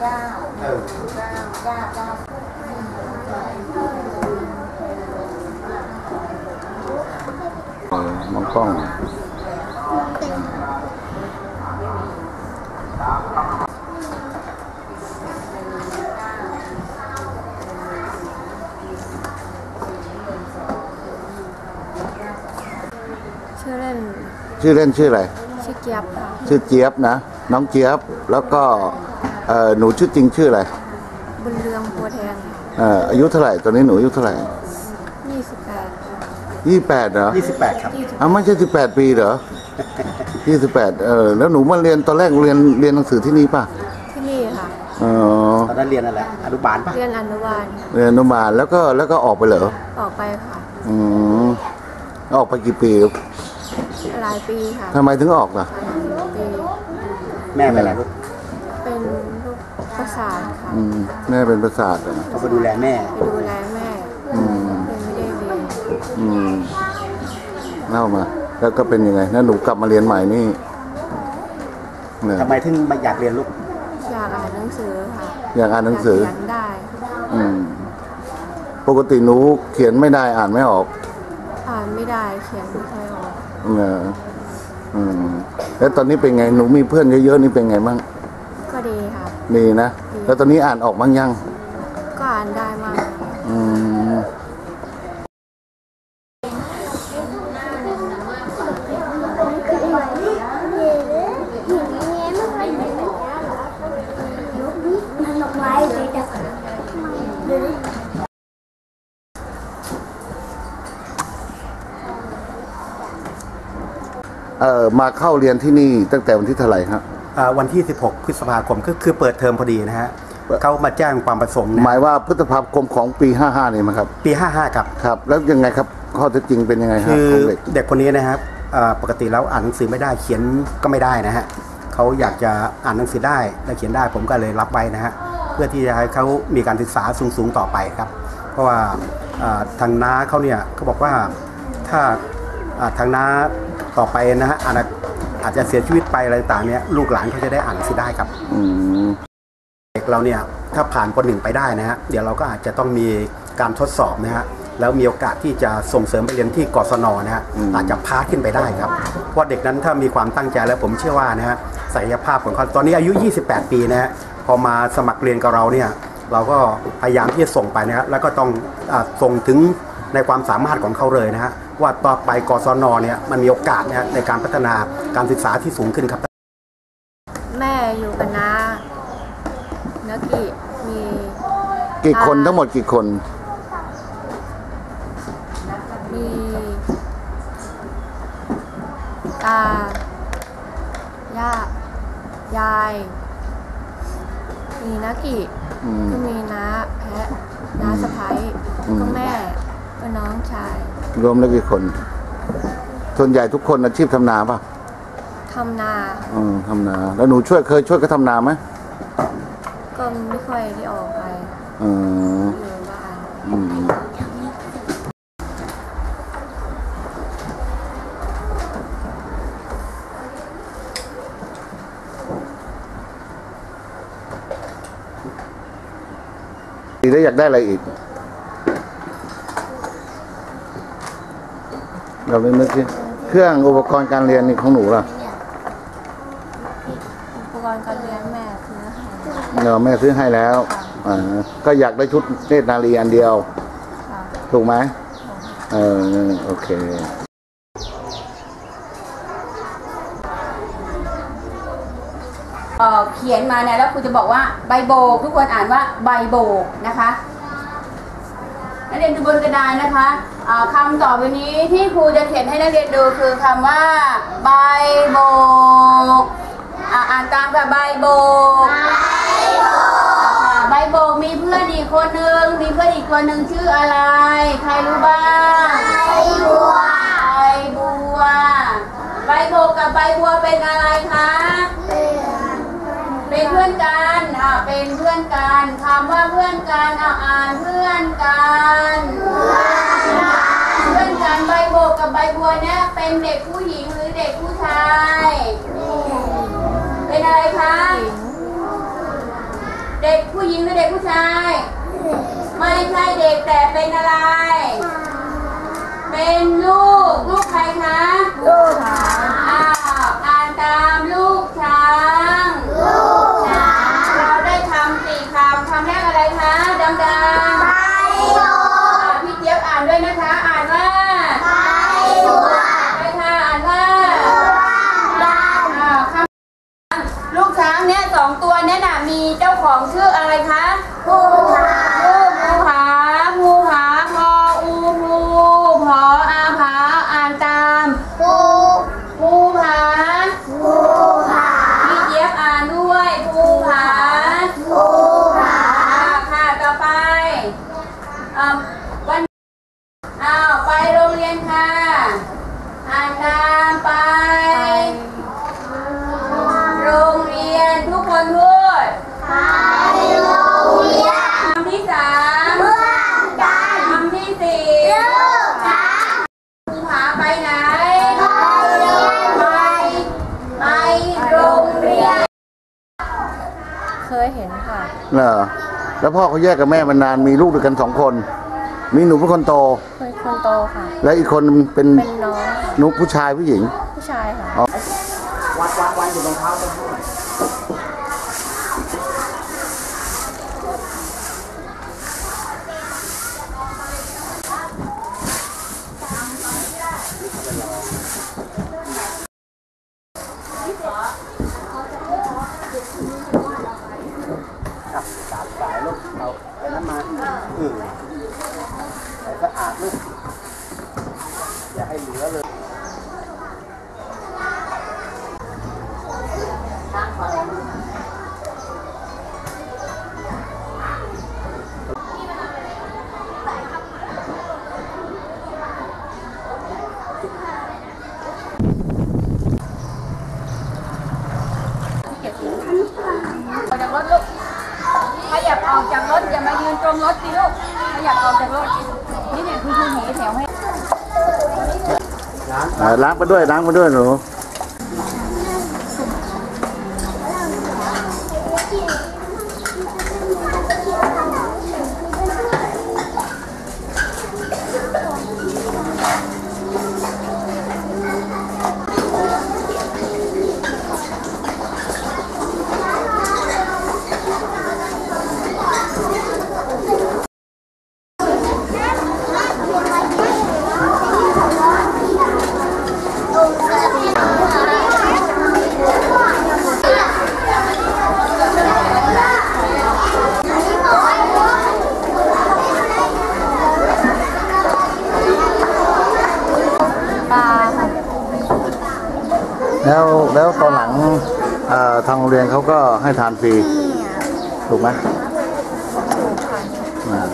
เก้าเก้าเก้าเก้าเออมองกล้องชื่อเล่น ชื่อเล่นชื่ออะไร ชื่อเกียบค่ะ ชื่อเจี๊ยบนะ น้องเจี๊ยบ แล้วก็ เอ่อหนูชื่อจริงชื่ออะไรบุญเรืองบัวแทนเอ่ออายุเท่าไหร่ตอนนี้หนูอายุเท่าไหร่ยี่สิบแปดยี่แปดเหรอยี่สิบแปดครับ อ้าวไม่ใช่สิบแปดปีเหรอยี่สิบแปดเออแล้วหนูมาเรียนตอนแรกเรียนเรียนหนังสือที่นี่ป่ะที่นี่ค่ะ เออตอนนั้นเรียนอะไร อนุบาลปะเรียนอนุบาลเรียนอนุบาลแล้วก็แล้วก็ออกไปเหรอออกไปค่ะ อืมออกไปกี่ปีหลายปีค่ะทำไมถึงออกล่ะปี แม่เป็นอะไรลูกเป็นลูก ประสาทค่ะอืมแม่เป็นประสาทเหรอเขาไปดูแลแม่ไปดูแลแม่อืมเลยไม่ได้เรียนอืมเล่ามา แล้วก็เป็นยังไงแล้วหนูกลับมาเรียนใหม่นี่เนี่ยทำไมถึงมาอยากเรียนลูก อยากอ่านหนังสือค่ะอยากอ่านหนังสือ ยากเขียนได้ อืม ปกติหนูเขียนไม่ได้อ่านไม่ออกอ่านไม่ได้เขียนไม่ค่อยออกเอออืมแล้วตอนนี้เป็นไงหนูมีเพื่อนเยอะๆนี่เป็นไงบ้างก็ดี ค่ะดีนะ แล้วตอนนี้อ่านออกบ้างยัง ก็อ่านได้มากอืมเอ่อมาเข้าเรียนที่นี่ตั้งแต่วันที่เท่าไหร่ฮะอ่า วันที่ 16 พฤษภาคมก็คือเปิดเทอมพอดีนะฮะเขามาแจ้งความประสงค์หนะมายว่าพฤษภาคมของปี 55นี่มั้งครับ ปี 55ครับครับ แล้วยังไงครับข้อเท็จจริงเป็นยังไงฮะคือของเด็กเด็กคนนี้นะครับอ่าปกติแล้วอ่านหนังสือไม่ได้เขียนก็ไม่ได้นะฮะเขาอยากจะอ่านหนังสือได้และเขียนได้ผมก็เลยรับไว้นะฮะเพื่อที่จะให้เขามีการศึกษาสูงๆต่อไปครับ เพราะว่าอ่าทางน้าเขาเนี่ยเขาบอกว่าถ้าอ่าทางน้าต่อไปนะฮะอาจจะ อาจจะเสียชีวิตไปอะไรต่างๆเนี่ยลูกหลานเขาจะได้อ่านหนังสือได้ครับอืมเด็กเราเนี่ยถ้าผ่านปหนึ่งไปได้นะฮะเดี๋ยวเราก็อาจจะต้องมีการทดสอบนะฮะแล้วมีโอกาสที่จะส่งเสริมไปเรียนที่กศนนะฮะอาจจะพาขึ้นไปได้ครับเพราะเด็กนั้นถ้ามีความตั้งใจแล้วผมเชื่อว่านะฮะศักยภาพของเขาตอนนี้อายุ 28 ปีนะฮะพอมาสมัครเรียนกับเราเนี่ยเราก็พยายามที่จะส่งไปนะฮะแล้วก็ต้องอาส่งถึงในความสามารถของเขาเลยนะฮะ ว่าต่อไปกศนเนี่ยมันมีโอกาสนะฮะในการพัฒนาการศึกษาที่สูงขึ้นครับ แม่อยู่กับน้าเนื้อกี่มีกี่คนทั้งหมดกี่คน มีตาย่ายาย มีน้ากิอืมก็มีน้าแพะน้าสะพ้ายอืมก็แม่ก็น้องชาย รวมแล้วกี่คน ส่วนใหญ่ทุกคนอาชีพทำนาป่ะทำนาอืมทำนา แล้วหนูช่วยเคยช่วยก็ทำนาไหมก็ไม่ค่อยได้ออกไปอืมอยู่บ้านอืมแล้วอยากได้อะไรอีก เราไม่นึกสิเครื่องอุปกรณ์การเรียนนี่ของหนูล่ะอุปกรณ์การเรียนแม่ซื้อให้เดี๋ยวแม่ซื้อให้แล้วอ่าก็อยากได้ชุดเนตรนารีอันเดียว ค่ะถูกไหมเออโอเค เอ่อเขียนมาเนี่ยแล้วครูจะบอกว่าใบโบกทุกคนอ่านว่าใบโบกนะคะ นักเรียนดูบนกระดานนะคะอ่าคำต่อไปนี้ที่ครูจะเขียนให้นักเรียนดูคือคำว่าใบโบกอ่านตามค่ะใบโบกใบโบกมีเพื่อนอีกคนหนึ่งมีเพื่อนอีกคนหนึ่งชื่ออะไร ใครรู้บ้างใบบัวใบบัวใบโบกกับใบบัวเป็นอะไรคะ เป็นเพื่อนกันอ่าเป็นเพื่อนกันคำว่าเพื่อนกันอ่าอ่านเพื่อนกันเพื่อนกันใบโบกกับใบบัวเนี่ยเป็นเด็กผู้หญิงหรือเด็กผู้ชาย เป็นอะไรคะหด็กผู้หญิงหรือเด็กผู้ชาย ไม่ใช่เด็กแต่เป็นอะไร เป็นลูก ลูกใครคะ ลูกช้างอ้าวอ่านตามลูก ยเห็นค่ะเหรอแล้วพ่อเขาแยกกับแม่มานานมีลูกด้วยกันสองคน มีหนูเป็นคนโตเคยคนโตค่ะ และอีกคนเป็นเป็นน้องหนุผู้ชายผู้หญิงผู้ชายค่ะอ๋อวัดวัดวัดอยู่รองเท้าตรงนี้ ครับสามสายลูก เอาไปน้ำมันอืม ขยับออกจากรถนี่เนี่ยคือคุณหนีแถวให้ ล้างไปด้วยล้างไปด้วยหนู แล้วแล้วตอนหลังเอ่อทางโรงเรียนเขาก็ให้ทานฟรีถูกไหมอ่า